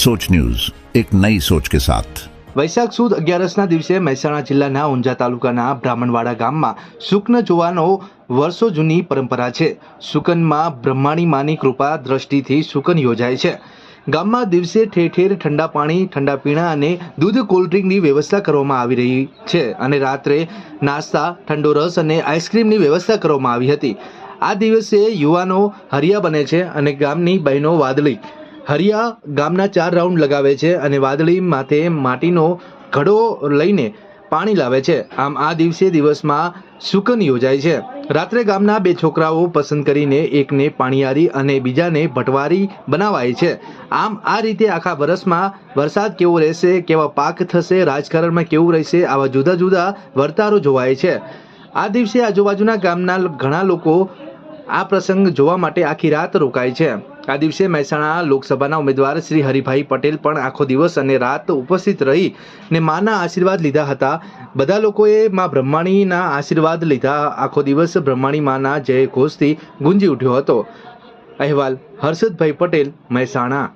सोच न्यूज एक नई सोच के साथ વૈશાખ સુદ અગિયારસના દિવસે મહેસાણા જિલ્લાના ઊંઝા તાલુકાના બ્રાહ્મણવાડા ગામમાં શુકન જોવાનો વર્ષો જૂની પરંપરા છે શુકનમાં બ્રહ્માણી માની કૃપા દ્રષ્ટિથી શુકન યોજાય છે ગામમાં દિવસે ઠેર ઠેર ઠંડા પાણી ઠંડા પીણા અને દૂધ કોલ્ડ્રિંકની વ્યવસ્થા કરવામાં આવી રહી છે અને રાત્રે નાસ્તા ઠંડો રસ અને આઈસ્ક્રીમની વ્યવસ્થા કરવામાં આવી હતી આ દિવસે યુવાનો હરિયા બને છે અને ગામની બહેનો વાદળી હરિયા ગામના ચાર રાઉન્ડ લગાવે છે અને વાદળી માથે માટીનો ઘડો લઈને પાણી લાવે છે. આમ આ દિવસે દિવસમાં સુકન યોજાય છે. રાત્રે ગામના બે છોકરાઓ પસંદ કરીને એકને પાણીયારી અને બીજાને ભટવારી બનાવાય છે. આમ આ રીતે આખા વર્ષમાં વરસાદ કેવો રહેશે, કેવા પાક થશે, રાજકારણમાં કેવું રહેશે, આવા જુદા જુદા વર્તારો જોવાય છે. આ દિવસે આજુબાજુના ગામના ઘણા લોકો આ પ્રસંગ જોવા માટે આખી રાત રોકાય છે. આ દિવસે મહેસાણા લોકસભાના ઉમેદવાર શ્રી હરિભાઈ પટેલ પણ આખો દિવસ અને રાત ઉપસ્થિત રહી ને માના આશીર્વાદ લીધા હતા. બધા લોકોએ મા બ્રહ્માણીના આશીર્વાદ લીધા. આખો દિવસ બ્રહ્માણી માના જય ઘોષથી ગુંજી ઉઠ્યો હતો. અહેવાલ હર્ષદભાઈ પટેલ, મહેસાણા.